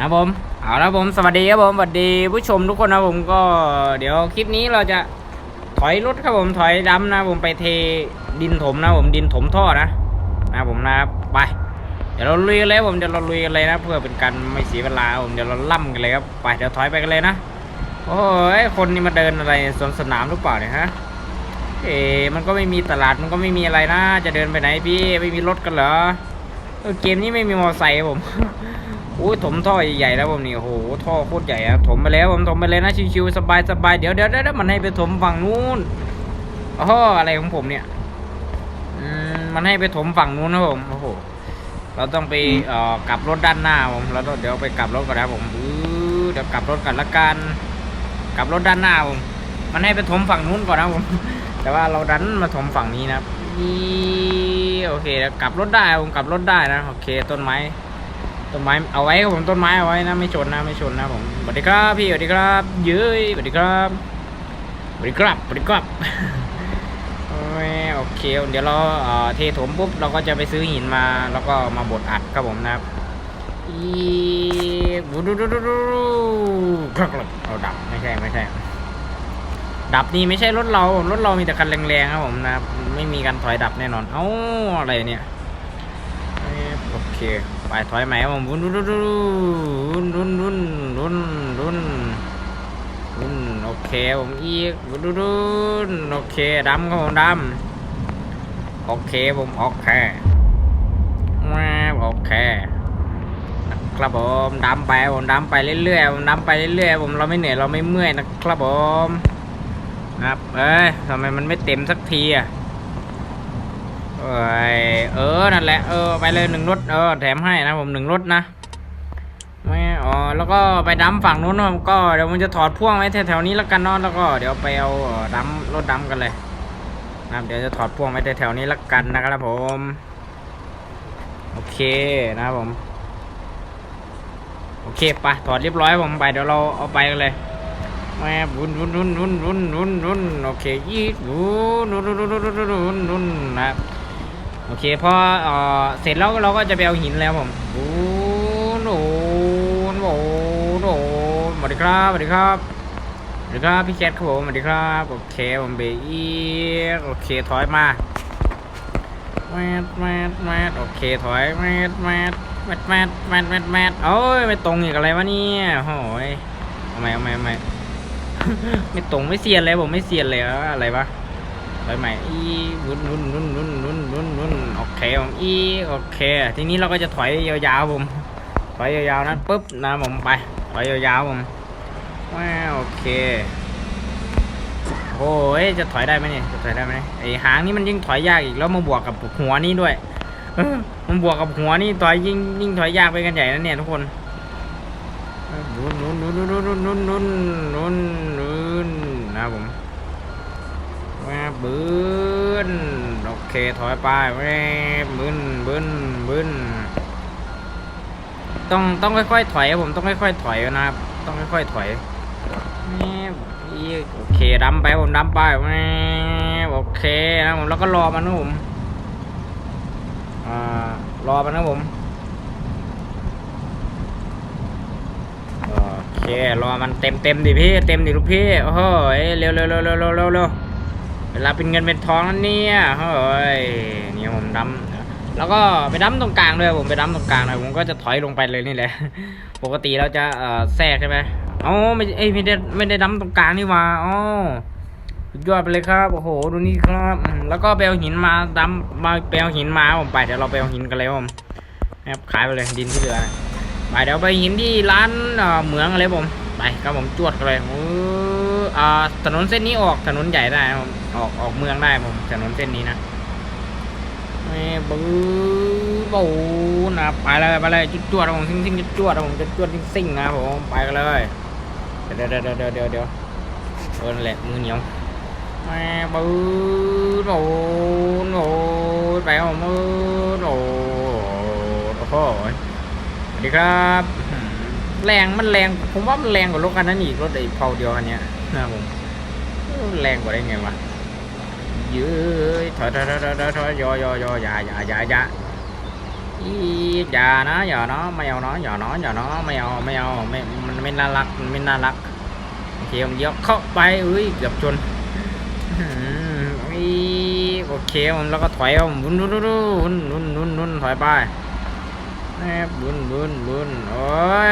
นะผมเอาละผมสวัสดีครับผมสวัสดีผู้ชมทุกคนนะผมก็เดี๋ยวคลิปนี้เราจะถอยรถครับผมถอยดำนะผมไปเทดินถมนะผมดินถมท่อนะนะผมนะครับไป เดี๋ยวเราลุยกันเลยผมเดี๋ยวเราลุยกันเลยนะ เพื่อเป็นการไม่เสียเวลาผมเดี๋ยวเราล่ำกันเลยครับไปเดี๋ยวถอยไปกันเลยนะโอ้ยคนนี่มาเดินอะไรสวนสนามหรือเปล่าเนี่ยฮะเอ๊ะมันก็ไม่มีตลาดมันก็ไม่มีอะไรนะ จะเดินไปไหนพี่ไม่มีรถกันเหรอเกมนี้ไม่มีมอเตอร์ไซค์ผม อ้ยถมท่อใหญ่ๆแล้วผมนี่โอ้โหท่อโคตรใหญ่อะถมไปแล้วผมถมไปเลยนะชิวๆสบายๆเดี๋ยวเดี๋ยวเดี๋ยวมันให้ไปถมฝั่งนู้นโอ้โหอะไรของผมเนี่ยอืมมันให้ไปถมฝั่งนู้นนะผมโอ้โหเราต้องไปเอ่อกลับรถด้านหน้าผมแล้วเดี๋ยวไปกลับรถก่อนนะผมอื้อเดี๋ยวกลับรถกันละกันกลับรถด้านหน้าผมมันให้ไปถมฝั่งนู้นก่อนนะผมแต่ว่าเราดันมาถมฝั่งนี้นะครับนี่โอเคเดี๋ยวกลับรถได้ผมกลับรถได้นะโอเคต้นไม้ ต้นไม้เอาไว้ครับผมต้นไม้เอาไว้นะไม่ชนนะไม่ชนนะผมสวัสดีครับพี่สวัสดีครับเย้ยสวัสดีครับสวัสดีครับสวัสดีครับโอเค เดี๋ยวเราเทถมปุ๊บเราก็จะไปซื้อหินมาแล้วก็มาบดอัดครับผมนะครับอีบูดูดูดูดูครับเอาดับไม่ใช่ไม่ใช่ ดับนี่ไม่ใช่รถเรารถเรามีแต่คันแรงๆครับผมนะครับไม่มีการถอยดับแน่นอนเอ้าอะไรเนี่ย อเค ไปถอยใหม่ครับผมรุนรุ่นรุ่นรุ่นรุ่นรุนรุนรุนรุนโอเคผมอีกรุ่นรุนรุนโอเคดำครับผมดำโอเคผมโอเคม่โอเคครับผมดำไปผมดำไปเรื่อยๆผมดำไปเรื่อยๆผมเราไม่เหนื่อยเราไม่เมื่อยนะครับผมนะครับเอ้ยทำไมมันไม่เต็มสักทีอะ เออ นั่นแหละ เออ ไปเลยหนึ่งรถ เออ แถมให้นะผมหนึ่งรถนะ ไม่อ๋อแล้วก็ไปดัมฝั่งนู้นก็เดี๋ยวมันจะถอดพ่วงไว้แถวๆนี้แล้วกันเนาะ แล้วก็เดี๋ยวไปเอาดัมรถดัมกันเลยนะเดี๋ยวจะถอดพ่วงไว้แถวๆนี้แล้วกันนะครับผม โอเคนะผม โอเคไปถอดเรียบร้อยผมไปเดี๋ยวเราเอาไปกันเลยแม่วุ่นวุ่นวุ่นวุ่นวุ่นวุ่นวุ่นโอเคยี่วุ่นวุ่นวุ่นวุ่นวุ่นวุ่นนะครับ โอเคพอเออเสร็จแล้วเราก็จะไปเอาหินแล้วผมโอ้โหโอ้โน้หสวัสดีครับสวัสดีครับสวัสดีครับพี่แคทครับผมสวัสดีครับโอเคผมเบอีโอเคถอยมาแมทแมทแมทโอเคถอยแมทแมทแมทแมทแมทแมทแมทโอ้ยไม่ตรงอีกอะไรวะเนี่ยโอ้ยเอาไมเอาไมเอาไมไม่ตรงไม่เซียนเลยผมไม่เซียนเลยอะไรวะ ไปใหม่อีวุ้นวุ้นวุ้นวุ้นวุ้นวุ้นวุ้นโอเคผมอีโอเค ทีนี้เราก็จะถอยยาวๆผมถอยยาวๆนั้นปุ๊บนะผมไปถอยยาวๆผมว้าโอเคโอ้ยจะถอยได้ไหมเนี่ยจะถอยได้ไหมไอหางนี่มันยิ่งถอยยากอีกแล้วมาบวกกับหัวนี่ด้วยมันบวกกับหัวนี่ถอยยิ่งยิ่งถอยยากไปกันใหญ่นะเนี่ยทุกคนนุ่นนุ่นนุ่นนุ่นนุ่นนุ่นนุ่นนุนนุนะผม บืนโอเคถอยไปแม่บืนบืนบืนต้องต้องค่อยๆถอยครับผมต้องค่อยๆถอยนะครับต้องค่อยๆถอยแม่โอเคดำไปผมดำไปแม่โอเคนะผมแล้วก็รอมันนะผมอ่ารอมันนะผมโอเครอมันเต็มเต็มดิพี่เต็มดิลูกพี่โอ้โหเร็วเร็วเร็วเร็วเร็วเร็ว เวลาเป็นเงินเป็นทองนั่นเนี่ยเฮ้ยนี่ผมดำแล้วก็ไปดำตรงกลางด้วยผมไปดำตรงกลางหน่อยผมก็จะถอยลงไปเลยนี่แหละ ปกติเราจะเอ่อแทรกใช่ไหมอ๋อไม่เอ้ยไม่ได้ไม่ได้ดำตรงกลางนี่วาอ๋อสุดยอดไปเลยครับโอ้โหดูนี่ครับ แล้วก็ไปเอาหินมาดำมาไปเอาหินมาผมไปเดี๋ยวเราไปเอาหินกันเลยผมครับขายไปเลยดินที่เหลือไปเดี๋ยวไปหินที่ร้านเอ่อเหมืองอะไรผมไปครับผมจวดกันเลยโอ้ อ่าถนนเส้นนี้ออกถนนใหญ่ได้ครับผมออกออกเมืองได้ผมถนนเส้นนี้นะแม่บื้อบูนะไปเลยไปเลยจุดจวดผมซิ่งซิ่งจุดจวดผมจะจวดซิ่งซิ่งนะผมไปกันเลยเดี๋ยวเดี๋ยวเดี๋ยวเดี๋ยวเดี๋ยวเดี๋ยวเออนั่นแหละมือเหนียวแม่บื้อบูโอ้ไปครับผมบื้อโอ้โอ้โหสวัสดีครับ แรงมันแรงผมว่ามันแรงกว่ารถคันนั้นอีกรถไอ้เผาเดียวคันเนี้ย นะครับผมแรงกว่าได้ไงวะยื้ยถอยถอยถอยถอยถอยถอยยอยอยอยาอยาอยาอยาอย่านะอย่านะไม่เอานะอย่านะอย่านะไม่เอาไม่เอาไม่มันไม่น่ารักมันไม่น่ารักโอเคผมเดี๋ยวเข้าไปเอ้ยเกือบชนอื้อหืออีโอเคผมแล้วก็ถอยครับผมวุ้นวุ้นวุ้นวุ้นวุ้นวุ้นวุ้นถอยไปแอบวุ้นวุ้นวุ้นโอ้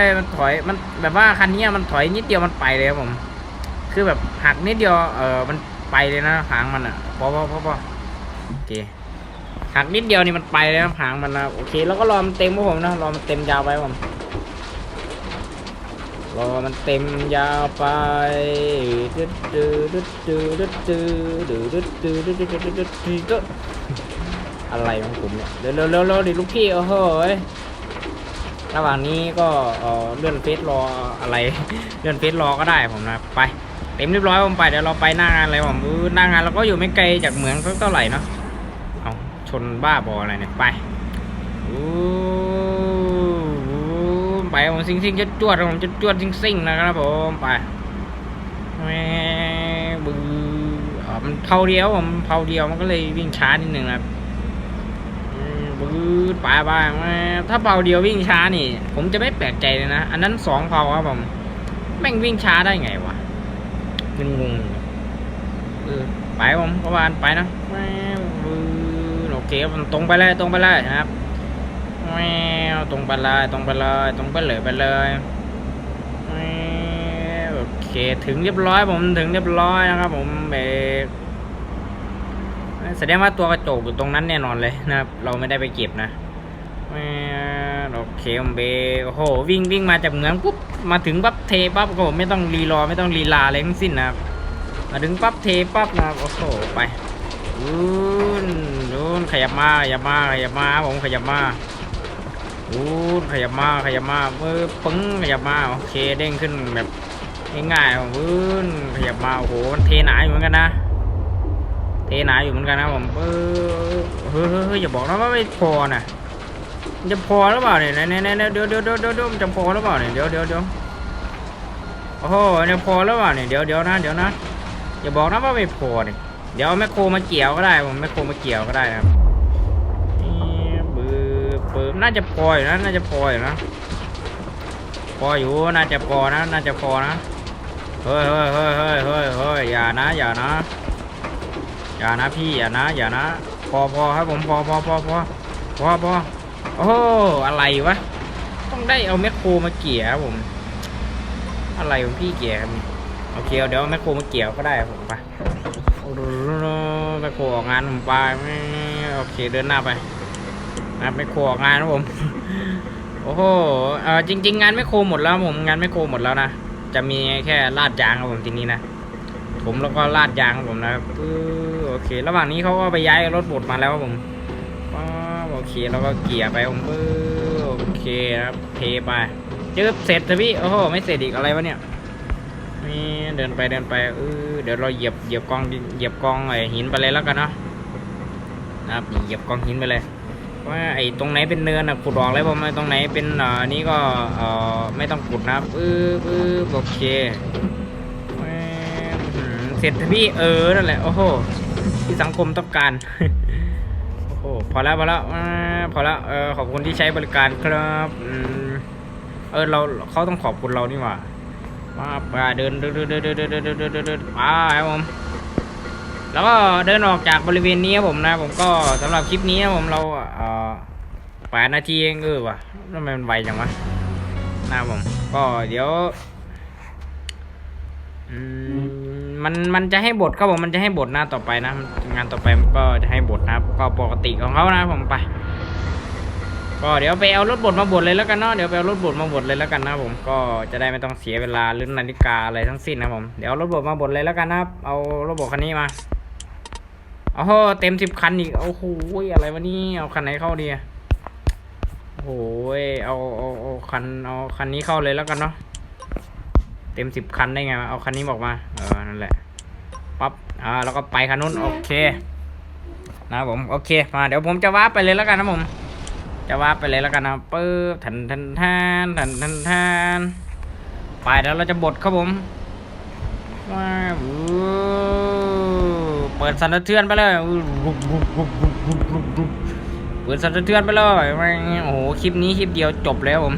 ยมันถอยมันแบบว่าคันนี้มันถอยนิดเดียวมันไปเลยครับผม คือแบบหักนิดเดียว เออมันไปเลยนะหางมันอะพอพอพอพอโอเคหักนิดเดียวนี่มันไปเลยนะหางมันนะโอเค แล้วก็รอมันเต็มพวกผมนะรอมันเต็มยาวไปผมรอมันเต็มยาวไปดึดดืดดึดดืดดึดดืดึดดืดึดดืดึดดืดึดดอะไรของผมเนี่ยเร็วเร็วเร็วดิลูกพี่โอ้โหระหว่างนี้ก็เลื่อนเฟซรออะไร เลื่อนเฟซรอก็ได้ผมนะไป เต็มเรียบร้อยผมไปเดี๋ยวเราไปหน้างานเลยผมอือหน้างานเราก็อยู่ไม่ไกลจากเหมืองสักเท่าไหร่เนาะเอาชนบ้าบออะไรเนี่ยไปอู้อู้ไปผมซิงซิงจะจวดผมจะจวดซิงซิงนะครับผมไปม่บืออ๋อมันเผาเดียวผมเผาเดียวมันก็เลยวิ่งช้านิดนึงนะครับอืมบือไปไปแหม่ถ้าเผาเดียววิ่งช้านี่ ผมจะไม่แปลกใจเลยนะ อันนั้นสองเผาครับผม แม่งวิ่งช้าได้ไงวะ มันงงอยู่เออไปผมก็วานไปนะแหม่บือโอเคครับตรงไปเลยตรงไปเลยนะครับแมวตรงไปเลยตรงไปเลยตรงไปเลยไปเลยแมวโอเคถึงเรียบร้อยผมถึงเรียบร้อยนะครับ ผมเบรกแสดงว่าตัวกระจกอยู่ตรงนั้นแน่นอนเลยนะครับ เราไม่ได้ไปเก็บนะแมวโอเคผมเบรกโอ้โหวิ่งวิ่งมาจากเหมืองปุ๊บ มาถึงปั๊บเทปั๊บก็ไม่ต้องรีรอไม่ต้องรีลาอะไรทั้งสิ้นนะครับมาถึงปั๊บเทปั๊บนะครับโอ้โหไปนู่นนู่นขยับมาขยับมาขยับมาผมขยับมานู่นขยับมาขยับมามือปึ้งขยับมาโอเคเด้งขึ้นแบบง่ายๆผมพื้นขยับมาโอ้โหมันเทหนาอยู่เหมือนกันนะ เทหนาอยู่เหมือนกันนะผมเออเฮ้ยเฮ้ยอย่าบอกนะว่าไม่พอนะ จะพอหรือเปล่าเนี่ยไหนไหนไหนเดี๋ยวเดี๋ยวเดี๋ยวเดี๋ยวเดี๋ยวมันจะพอหรือเปล่าเนี่ยเดี๋ยวเดี๋ยวเดี๋ยวโอ้โหเนี่ยพอหรือเปล่าเนี่ยเดี๋ยวเดี๋ยวนะเดี๋ยวนะอย่าบอกนะว่าไม่พอเนี่ยเดี๋ยวเอาแมคโครมาเกี่ยวก็ได้ผมแมคโครมาเกี่ยวก็ได้นะครับนี่บือเปิดน่าจะพออยู่นะน่าจะพออยู่นะพออยู่น่าจะพอนะน่าจะพอนะเฮ้ยเฮ้ยเฮ้ยเฮ้ยเฮ้ยเฮ้ยอย่านะอย่านะอย่านะพี่อย่านะอย่านะ พอพอครับผมพอพอพอพอพอพอ โอ้อะไรวะ ต้องได้เอาแมคโครมาเกี่ยวผม อะไรของพี่เกี่ยวครับโอเคเดี๋ยวแมคโครมาเกี่ยวก็ได้ผมไปไปโคออกงานผมไปโอเคเดินหน้าไปนะไปโคออกงานนะผมโอ้โหเออจริง ๆ งานไม่โครหมดแล้วผมงานไม่โครหมดแล้วนะจะมีแค่ลาดยางครับผมทีนี้นะผมแล้วก็ลาดยางผมนะครับโอเค ระหว่างนี้เขาก็ไปย้ายรถบดมาแล้วครับผม เคแล้วก็เกี่ยร์ไปผมปึ๊บโอเคครับเทไปจึ๊บเสร็จเถอะพี่โอ้โหไม่เสร็จอีกอะไรวะเนี่ยนี่เดินไปเดินไปเออเดี๋ยวเราเหยียบเหยียบกองเหยียบกองไอหินไปเลยแล้วกันเนาะนะครับเหยียบกองหินไปเลยว่าไอ้ตรงไหนเป็นเนินอะขุดออกเลยผมไอ้ตรงไหนเป็นอ่อนี่ก็เอ่อไม่ต้องขุดนะปื้อปื้อโอเคแม่งอื้อหือเสร็จพี่เออนั่นแหละโอ้โหที่สังคมต้องการ อ้พอแล้วพอแล้วพอแล้วเออขอบคุณที่ใช้บริการครับอเออเราเขาต้องขอบคุณเรานี่หว่ามาปเดินเดินเดินเดินเดินเดินเดินเดินเดินเดินเดินไปครับผมแล้วก็เดินออกจากบริเวณนี้ครับผมนะ ผมก็สำหรับคลิปนี้ครับผมเราเออแปดนาทีเองเออว่ะทำไมมันไวจังวะนะผมก็เดี๋ยวอืม มันมันจะให้บทครับผมมันจะให้บทหน้าต่อไปนะ งานต่อไปมันก็จะให้บทนะครับก็ปกติของเขานะผมไปก็เดี๋ยวไปเอารถบดมาบดเลยแล้วกันเนาะเดี๋ยวไปเอารถบดมาบดเลยแล้วกันนะผมก็จะได้ไม่ต้องเสียเวลาหรือนาฬิกาอะไรทั้งสิ้นนะผมเดี๋ยวเอารถบดมาบดเลยแล้วกันนะเอารถบดคันนี้มาโอ้โหเต็มสิบคันอีกโอ้โหอะไรวะนี่เอาคันไหนเข้าดีอะโอ้โหเอาเอาเอาคันเอาคันนี้เข้าเลยแล้วกันเนาะ เต็มสิบคันได้ไงเอาคันนี้บอกมาเออนั่นแหละปั๊บอ่าแล้วก็ไปคันนู้นโอเค นะผมโอเคมาเดี๋ยวผมจะวาร์ปไปเลยแล้วกันนะผมจะว่าไปเลยแล้วกันนะปึ๊บทันทันทันทันทันทันไปแล้วเราจะบดครับผมว้าวเปิดสันสะเทือนไปเลยอู้รุบรุบรุบรุบรุบรุบรุบปืนสั่นสะเทือนไปเลยโอ้โหคลิปนี้คลิปเดียวจบแล้วผม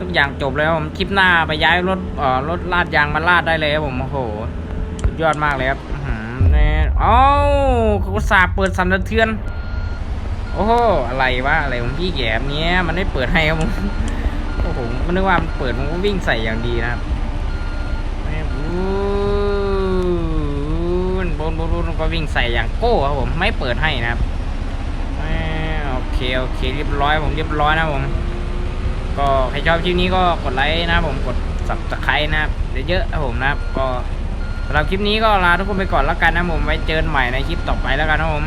ทุกอย่างจบแล้วผมคลิปหน้าไปย้ายรถเอ่อรถลาดยางมาลาดได้เลยครับผมโอ้โหสุดยอดมากเลยครับอื้อหือนี่เอ้าเขาอุสาเปิดสันสะเทือน โอ้โหอะไรวะอะไรของพี่แกแบบเนี้ยมันไม่เปิดให้ครับผมโอ้โหมันนึกว่ามันเปิดมันก็วิ่งใส่อย่างดีนะครับแม่บูนบูนบูนก็วิ่งใส่อย่างโก้ครับผมไม่เปิดให้นะครับโอเคโอเคเรียบร้อยผมเรียบร้อยนะผม ก็ใครชอบคลิปนี้ก็กดไลค์นะครับผมกด subscribe นะครับเยอะๆนะผมนะครับ ก็สำหรับคลิปนี้ก็ลาทุกคนไปก่อนแล้วกันนะผมไว้เจอกันใหม่ในคลิปต่อไปแล้วกันนะผม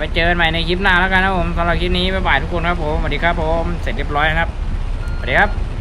ไปเจอกันใหม่ในคลิปหน้าแล้วกันนะผมสำหรับคลิปนี้บ๊ายบายทุกคนครับผมสวัสดีครับผมเสร็จเรียบร้อยนะครับสวัสดีครับ